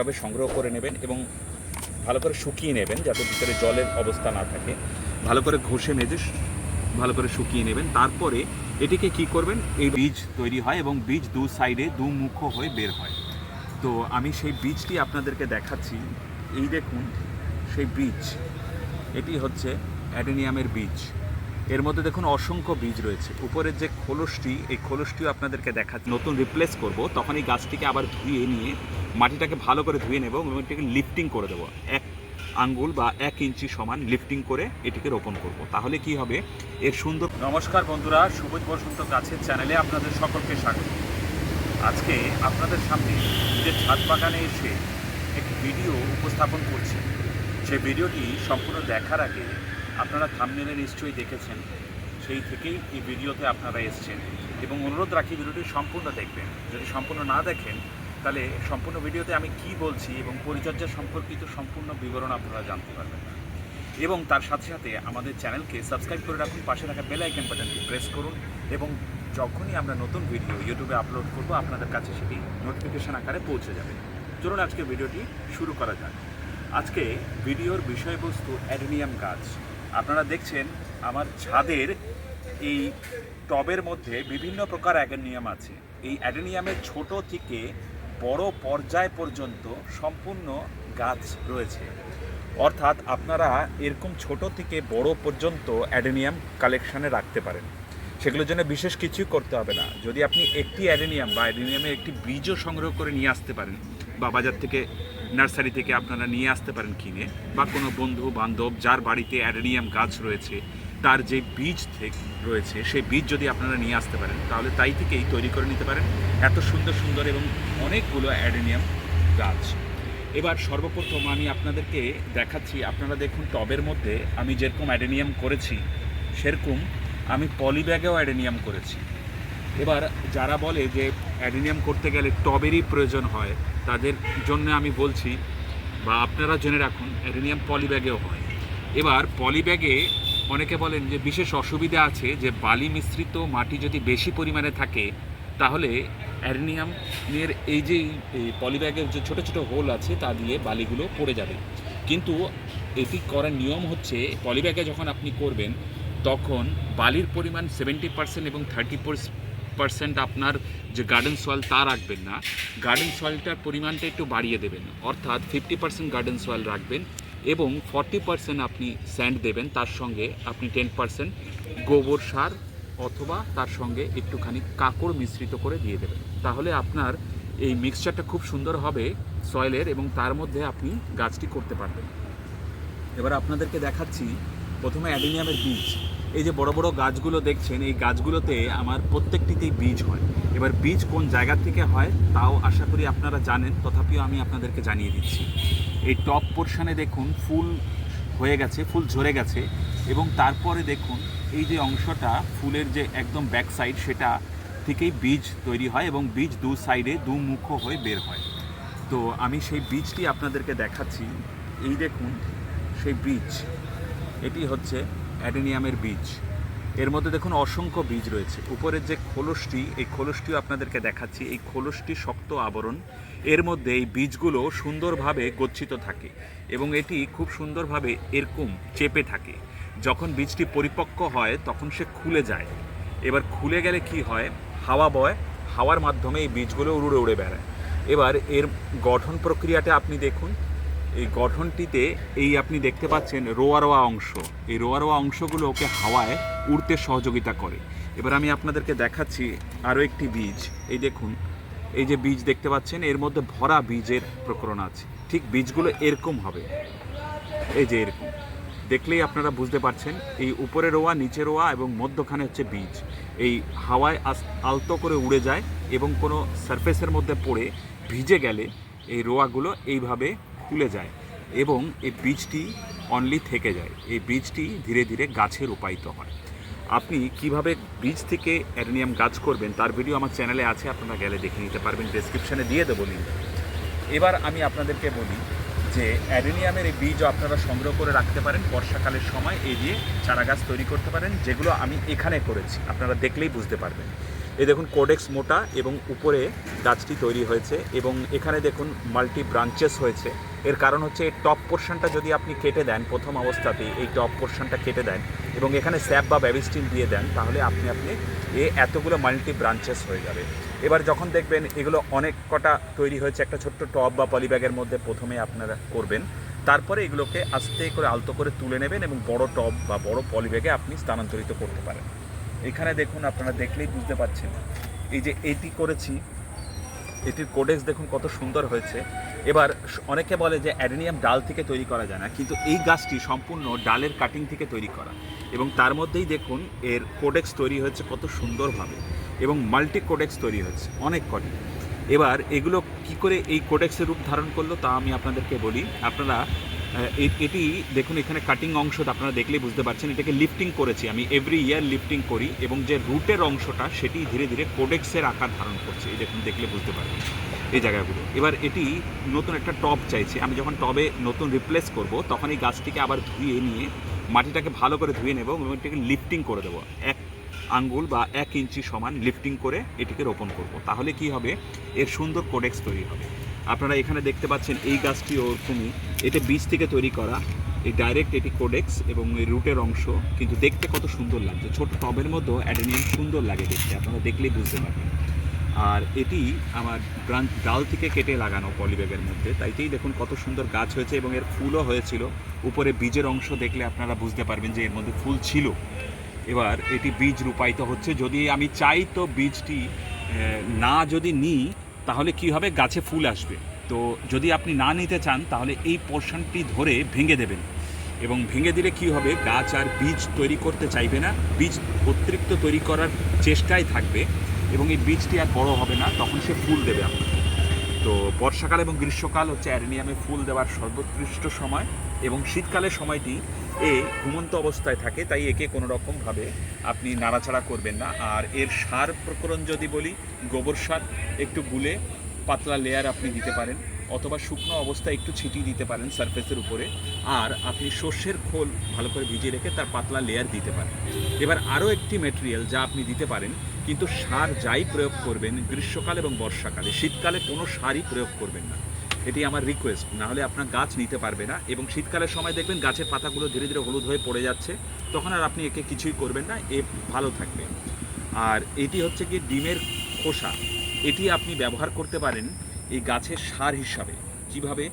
ভাবে সংগ্রহ করে নেবেন এবং ভালো করে শুকিয়ে নেবেন যাতে ভিতরে জলের অবস্থা না থাকে। ভালো করে ঘষে মেজে ভালো করে শুকিয়ে নেবেন। তারপরে এটিকে কি করবেন? এই বীজ তৈরি হয় এবং বীজ দু সাইডে দু মুখ হয়ে বের হয়। তো আমি সেই বীজটি আপনাদেরকে দেখাচ্ছি। এই দেখুন, সেই বীজ। এটি হচ্ছে অ্যাডেনিয়ামের বীজ। এর মধ্যে দেখুন অসংখ্য বীজ রয়েছে। উপরের যে খোলসটি, এই খোলসটিও আপনাদেরকে দেখা নতুন রিপ্লেস করব। তখন এই গাছটিকে আবার ধুয়ে নিয়ে মাটিটাকে ভালো করে ধুয়ে নেব এবং এটিকে লিফটিং করে দেবো। এক আঙ্গুল বা এক ইঞ্চি সমান লিফটিং করে এটিকে রোপণ করব। তাহলে কি হবে? এর সুন্দর নমস্কার বন্ধুরা, সবুজ বসন্ত গাছের চ্যানেলে আপনাদের সকলকে স্বাগত। আজকে আপনাদের সামনে নিজের ছাদ বাগানে এসে একটি ভিডিও উপস্থাপন করছি। সেই ভিডিওটি সম্পূর্ণ দেখার আগে আপনারা থামনেলে নিশ্চয়ই দেখেছেন, সেই থেকেই এই ভিডিওতে আপনারা এসেছেন। এবং অনুরোধ রাখি ভিডিওটি সম্পূর্ণ দেখবেন। যদি সম্পূর্ণ না দেখেন, তাহলে সম্পূর্ণ ভিডিওতে আমি কি বলছি এবং পরিচর্যা সম্পর্কিত সম্পূর্ণ বিবরণ আপনারা জানতে পারবেন এবং তার সাথে সাথে আমাদের চ্যানেলকে সাবস্ক্রাইব করে রাখুন, পাশে থাকা বেল আইকন বাটনটি প্রেস করুন এবং যখনই আমরা নতুন ভিডিও ইউটিউবে আপলোড করব, আপনাদের কাছে সেটি নোটিফিকেশান আকারে পৌঁছে যাবে। চলুন আজকে ভিডিওটি শুরু করা যাক। আজকে ভিডিওর বিষয়বস্তু অ্যাডেনিয়াম গাছ। আপনারা দেখছেন আমার ছাদের এই টবের মধ্যে বিভিন্ন প্রকার অ্যাডেনিয়াম আছে। এই অ্যাডেনিয়ামের ছোট থেকে বড় পর্যায় পর্যন্ত সম্পূর্ণ গাছ রয়েছে। অর্থাৎ আপনারা এরকম ছোট থেকে বড় পর্যন্ত অ্যাডেনিয়াম কালেকশানে রাখতে পারেন। সেগুলোর জন্য বিশেষ কিছুই করতে হবে না। যদি আপনি একটি অ্যাডেনিয়াম বা অ্যাডেনিয়ামের একটি বীজও সংগ্রহ করে নিয়ে আসতে পারেন বা বাজার থেকে নার্সারি থেকে আপনারা নিয়ে আসতে পারেন কিনে, বা কোনো বন্ধু বান্ধব যার বাড়িতে অ্যাডেনিয়াম গাছ রয়েছে, তার যে বীজ থেকে রয়েছে, সেই বীজ যদি আপনারা নিয়ে আসতে পারেন, তাহলে তাই থেকেই তৈরি করে নিতে পারেন। এত সুন্দর সুন্দর এবং অনেকগুলো অ্যাডেনিয়াম গাছ। এবার সর্বপ্রথম আমি আপনাদেরকে দেখাচ্ছি, আপনারা দেখুন টবের মধ্যে আমি যেরকম অ্যাডেনিয়াম করেছি, সেরকম আমি পলিব্যাগেও অ্যাডেনিয়াম করেছি। এবার যারা বলে যে অ্যাডেনিয়াম করতে গেলে টবেরই প্রয়োজন হয় তাদের জন্য আমি বলছি, বা আপনারা জেনে রাখুন অ্যাডেনিয়াম পলিব্যাগেও হয়। এবার, পলিব্যাগে অনেকে বলেন যে বিশেষ অসুবিধা আছে যে বালি মিশ্রিত মাটি যদি বেশি পরিমাণে থাকে, তাহলে অ্যাডেনিয়ামের এই যে পলিব্যাগের যে ছোটো ছোটো হোল আছে, তা দিয়ে বালিগুলো পড়ে যাবে। কিন্তু এটি করার নিয়ম হচ্ছে, পলিব্যাগে যখন আপনি করবেন, তখন বালির পরিমাণ সেভেন্টি পার্সেন্ট এবং থার্টি পার্সেন্ট আপনার যে গার্ডেন সয়েল তা রাখবেন না। গার্ডেন সয়েলটার পরিমাণটা একটু বাড়িয়ে দেবেন। অর্থাৎ ফিফটি পার্সেন্ট গার্ডেন সয়েল রাখবেন এবং ফর্টি পার্সেন্ট আপনি স্যান্ড দেবেন। তার সঙ্গে আপনি টেন পার্সেন্ট গোবর সার অথবা তার সঙ্গে একটুখানি কাকড় মিশ্রিত করে দিয়ে দেবেন। তাহলে আপনার এই মিক্সচারটা খুব সুন্দর হবে সয়েলের এবং তার মধ্যে আপনি গাছটি করতে পারবেন। এবার আপনাদেরকে দেখাচ্ছি প্রথমে অ্যাডেনিয়ামের বীজ। এই যে বড় বড় গাছগুলো দেখছেন, এই গাছগুলোতে আমার প্রত্যেকটিতেই বীজ হয়। এবার বীজ কোন জায়গা থেকে হয়, তাও আশা করি আপনারা জানেন, তথাপিও আমি আপনাদেরকে জানিয়ে দিচ্ছি। এই টপ পোর্শনে দেখুন, ফুল হয়ে গেছে, ফুল ঝরে গেছে এবং তারপরে দেখুন, এই যে অংশটা ফুলের যে একদম ব্যাক সাইড, সেটা থেকেই বীজ তৈরি হয় এবং বীজ দু সাইডে, দু মুখ হয়ে বের হয়। তো আমি সেই বীজটি আপনাদেরকে দেখাচ্ছি। এই দেখুন, সেই বীজ। এটি হচ্ছে অ্যাডেনিয়ামের বীজ। এর মধ্যে দেখুন অসংখ্য বীজ রয়েছে। উপরের যে খোলসটি, এই খোলসটিও আপনাদেরকে দেখাচ্ছি। এই খোলসটি শক্ত আবরণ। এর মধ্যে এই বীজগুলো সুন্দরভাবে গচ্ছিত থাকে এবং এটি খুব সুন্দরভাবে এরকম চেপে থাকে। যখন বীজটি পরিপক্ক হয়, তখন সে খুলে যায়। এবার খুলে গেলে কি হয়? হাওয়া বয়, হাওয়ার মাধ্যমে এই বীজগুলো উড়ে উড়ে বেড়ায়। এবার এর গঠন প্রক্রিয়াটা আপনি দেখুন। এই গঠনটিতে এই আপনি দেখতে পাচ্ছেন রোয়া রোয়া অংশ। এই রোয়া রোয়া অংশগুলো ওকে হাওয়ায় উড়তে সহযোগিতা করে। এবার আমি আপনাদেরকে দেখাচ্ছি আরও একটি বীজ। এই দেখুন, এই যে বীজ দেখতে পাচ্ছেন, এর মধ্যে ভরা বীজের প্রকরণ আছে। ঠিক বীজগুলো এরকম হবে। এই যে এরকম। দেখলেই আপনারা বুঝতে পারছেন, এই উপরে রোয়া, নিচে রোয়া এবং মধ্যখানে হচ্ছে বীজ। এই হাওয়ায় আলতো করে উড়ে যায় এবং কোনো সারফেসের মধ্যে পড়ে ভিজে গেলে এই রোয়াগুলো এইভাবে খুলে যায় এবং এই বীজটি অনলি থেকে যায়। এই বীজটি ধীরে ধীরে গাছে রূপায়িত হয়। আপনি কীভাবে বীজ থেকে অ্যাডেনিয়াম গাছ করবেন তার ভিডিও আমার চ্যানেলে আছে, আপনারা গেলে দেখে নিতে পারবেন ডেসক্রিপশানে দিয়ে দেবো লিঙ্ক এবার আমি আপনাদেরকে বলি যে অ্যাডেনিয়ামের এই বীজও আপনারা সংগ্রহ করে রাখতে পারেন, বর্ষাকালের সময় এই দিয়ে চারা গাছ তৈরি করতে পারেন, যেগুলো আমি এখানে করেছি। আপনারা দেখলেই বুঝতে পারবেন। এই দেখুন কোডেক্স মোটা এবং উপরে গাছটি তৈরি হয়েছে এবং এখানে দেখুন মাল্টি ব্রাঞ্চেস হয়েছে। এর কারণ হচ্ছে এই টপ পোর্শনটা যদি আপনি কেটে দেন, প্রথম অবস্থাতেই এই টপ পোর্শনটা কেটে দেন এবং এখানে স্যাপ বা ব্যাবিস্টিন দিয়ে দেন, তাহলে আপনি আপনি এ এতগুলো মাল্টি ব্রাঞ্চেস হয়ে যাবে। এবার যখন দেখবেন এগুলো অনেক কটা তৈরি হয়েছে, একটা ছোট্ট টপ বা পলিব্যাগের মধ্যে প্রথমে আপনারা করবেন। তারপরে এগুলোকে আস্তে করে আলতো করে তুলে নেবেন এবং বড় টব বা বড় পলিব্যাগে আপনি স্থানান্তরিত করতে পারেন। এখানে দেখুন, আপনারা দেখলেই বুঝতে পারছেন। এই যে এটি করেছি, এটির কোডেক্স দেখুন কত সুন্দর হয়েছে। এবার অনেকে বলে যে অ্যাডেনিয়াম ডাল থেকে তৈরি করা যায় না, কিন্তু এই গাছটি সম্পূর্ণ ডালের কাটিং থেকে তৈরি করা। এবং তার মধ্যেই দেখুন, এর কোডেক্স তৈরি হয়েছে কত সুন্দরভাবে এবং মাল্টি কোডেক্স তৈরি হয়েছে, অনেক কটি এবার এগুলো কি করে এই কোডেক্সের রূপ ধারণ করল তা আমি আপনাদেরকে বলি। আপনারা এটি, দেখুন, এখানে কাটিং অংশ আপনারা দেখলেই বুঝতে পারছেন, এটাকে লিফটিং করেছি আমি। এভরি ইয়ার লিফটিং করি এবং যে রুটের অংশটা, সেটি ধীরে ধীরে কোডেক্সের আকার ধারণ করছে। এই দেখুন, দেখলে বুঝতে পারবেন এই জায়গাগুলো। এবার এটি নতুন একটা টব চাইছে। আমি যখন টবে নতুন রিপ্লেস করব, তখন এই গাছটিকে আবার ধুয়ে নিয়ে মাটিটাকে ভালো করে ধুয়ে নেব এবং এটাকে লিফটিং করে দেবো। এক আঙ্গুল বা এক ইঞ্চি সমান লিফটিং করে এটিকে রোপণ করব। তাহলে কি হবে? এর সুন্দর কোডেক্স তৈরি হবে। আপনারা এখানে দেখতে পাচ্ছেন এই গাছটি ওরকমই। এটা বীজ থেকে তৈরি করা। এই ডাইরেক্ট এটি কোডেক্স এবং এই রুটের অংশ। কিন্তু দেখতে কত সুন্দর লাগছে। ছোট টবের মধ্যেও অ্যাডেনিয়াম সুন্দর লাগে দেখতে। আপনারা দেখলেই বুঝতে পারবেন। আর এটি আমার ব্রাঞ্চ ডাল থেকে কেটে লাগানো পলিব্যাগের মধ্যে। তাইতেই দেখুন কত সুন্দর গাছ হয়েছে এবং এর ফুলও হয়েছিল। উপরে বীজের অংশ দেখলে আপনারা বুঝতে পারবেন যে এর মধ্যে ফুল ছিল। এবার এটি বীজ রূপায়িত হচ্ছে। যদি আমি চাই তো বীজটি না যদি নিই তাহলে কি হবে? গাছে ফুল আসবে। তো যদি আপনি না নিতে চান, তাহলে এই পোর্শনটি ধরে ভেঙে দেবেন। এবং ভেঙে দিলে কি হবে? গাছ আর বীজ তৈরি করতে চাইবে না। বীজ অতিরিক্ত তৈরি করার চেষ্টায় থাকবে। এবং এই বীজটি আর বড় হবে না, তখন সে ফুল দেবে আপনাকে। তো বর্ষাকাল এবং গ্রীষ্মকাল হচ্ছে অ্যারেনিয়ামে ফুল দেওয়ার সর্বোৎকৃষ্ট সময়। এবং শীতকালের সময়টি এ ঘুমন্ত অবস্থায় থাকে, তাই একে কোনো রকমভাবে আপনি নাড়াচাড়া করবেন না। আর এর সার প্রকরণ যদি বলি, গোবর সার, একটু গুলে পাতলা লেয়ার আপনি দিতে পারেন, অথবা শুকনো অবস্থায় একটু ছিটিয়ে দিতে পারেন সারফেসের উপরে। আর আপনি সর্ষের খোল ভালো করে ভিজিয়ে রেখে তার পাতলা লেয়ার দিতে পারেন। এবার আরও একটি মেটেরিয়াল যা আপনি দিতে পারেন, কিন্তু সার যাই প্রয়োগ করবেন, গ্রীষ্মকাল এবং বর্ষাকালে, শীতকালে কোনো সারই প্রয়োগ করবেন না। এটি আমার রিকোয়েস্ট না হলে আপনার গাছ নিতে পারবে না এবং শীতকালের সময় দেখবেন গাছের পাতাগুলো ধীরে ধীরে হলুদ হয়ে পড়ে যাচ্ছে। তখন আর আপনি একে কিছুই করবেন না, এ ভালো থাকবে। আর এটি হচ্ছে কি ডিমের খোসা। এটি আপনি ব্যবহার করতে পারেন এই গাছের সার হিসাবে। কীভাবে?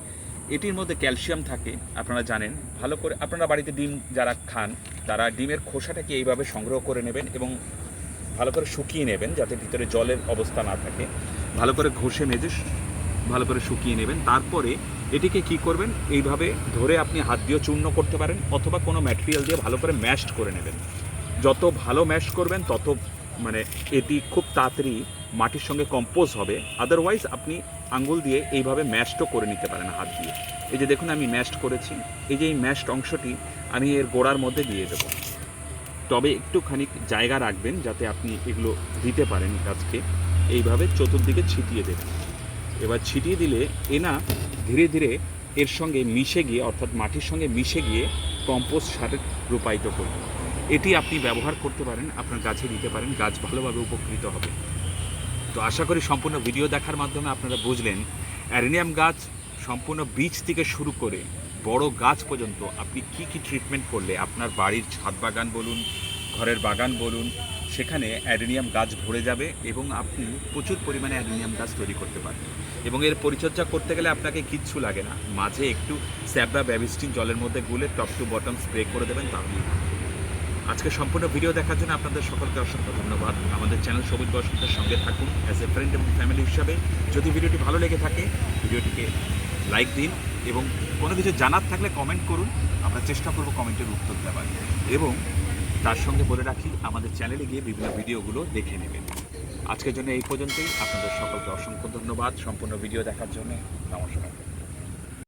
এটির মধ্যে ক্যালসিয়াম থাকে, আপনারা জানেন। ভালো করে আপনারা বাড়িতে ডিম যারা খান, তারা ডিমের খোসাটাকে এইভাবে সংগ্রহ করে নেবেন এবং ভালো করে শুকিয়ে নেবেন যাতে ভিতরে জলের অবস্থা না থাকে। ভালো করে ঘষে মেজে ভালো করে শুকিয়ে নেবেন। তারপরে এটিকে কি করবেন? এইভাবে ধরে আপনি হাত দিয়ে চূর্ণ করতে পারেন অথবা কোনো ম্যাটেরিয়াল দিয়ে ভালো করে ম্যাশড করে নেবেন। যত ভালো ম্যাশ করবেন, তত মানে এটি খুব তাড়াতাড়ি মাটির সঙ্গে কম্পোজ হবে। আদারওয়াইজ আপনি আঙ্গুল দিয়ে এইভাবে ম্যাশডও করে নিতে পারেন হাত দিয়ে। এই যে দেখুন আমি ম্যাশড করেছি। এই যে এই ম্যাশড অংশটি আমি এর গোড়ার মধ্যে দিয়ে দেবো। তবে একটুখানি জায়গা রাখবেন যাতে আপনি এগুলো দিতে পারেন গাছকে। এইভাবে চতুর্দিকে ছিটিয়ে দেবেন। এবার ছিটিয়ে দিলে এ না ধীরে ধীরে এর সঙ্গে মিশে গিয়ে, অর্থাৎ মাটির সঙ্গে মিশে গিয়ে কম্পোস্ট সারে রূপায়িত করবে। এটি আপনি ব্যবহার করতে পারেন, আপনার গাছে দিতে পারেন, গাছ ভালোভাবে উপকৃত হবে। তো আশা করি সম্পূর্ণ ভিডিও দেখার মাধ্যমে আপনারা বুঝলেন, অ্যারেনিয়াম গাছ সম্পূর্ণ বীজ থেকে শুরু করে বড় গাছ পর্যন্ত আপনি কি কি ট্রিটমেন্ট করলে, আপনার বাড়ির ছাদ বাগান বলুন, ঘরের বাগান বলুন সেখানে অ্যাডেনিয়াম গাছ ভরে যাবে এবং আপনি প্রচুর পরিমাণে অ্যাডেনিয়াম গাছ তৈরি করতে পারবেন। এবং এর পরিচর্যা করতে গেলে আপনাকে কিচ্ছু লাগে না। মাঝে একটু স্যাবরা ব্যাবিস্টিন জলের মধ্যে গুলে টপ টু বটম স্প্রে করে দেবেন তাহলেই আজকে সম্পূর্ণ ভিডিও দেখার জন্য আপনাদের সকলকে অসংখ্য ধন্যবাদ। আমাদের চ্যানেল সবুজ বসন্তের সঙ্গে থাকুন অ্যাজ এ ফ্রেন্ড এবং ফ্যামিলি হিসাবে। যদি ভিডিওটি ভালো লেগে থাকে, ভিডিওটিকে লাইক দিন এবং কোনো কিছু জানার থাকলে কমেন্ট করুন। আমরা চেষ্টা করব কমেন্টের উত্তর দেওয়ার। এবং তার সঙ্গে বলে রাখি, আমাদের চ্যানেলে গিয়ে বিভিন্ন ভিডিওগুলো দেখে নেবেন। আজকের জন্য এই পর্যন্তই। আপনাদের সকলকে অসংখ্য ধন্যবাদ সম্পূর্ণ ভিডিও দেখার জন্য। নমস্কার।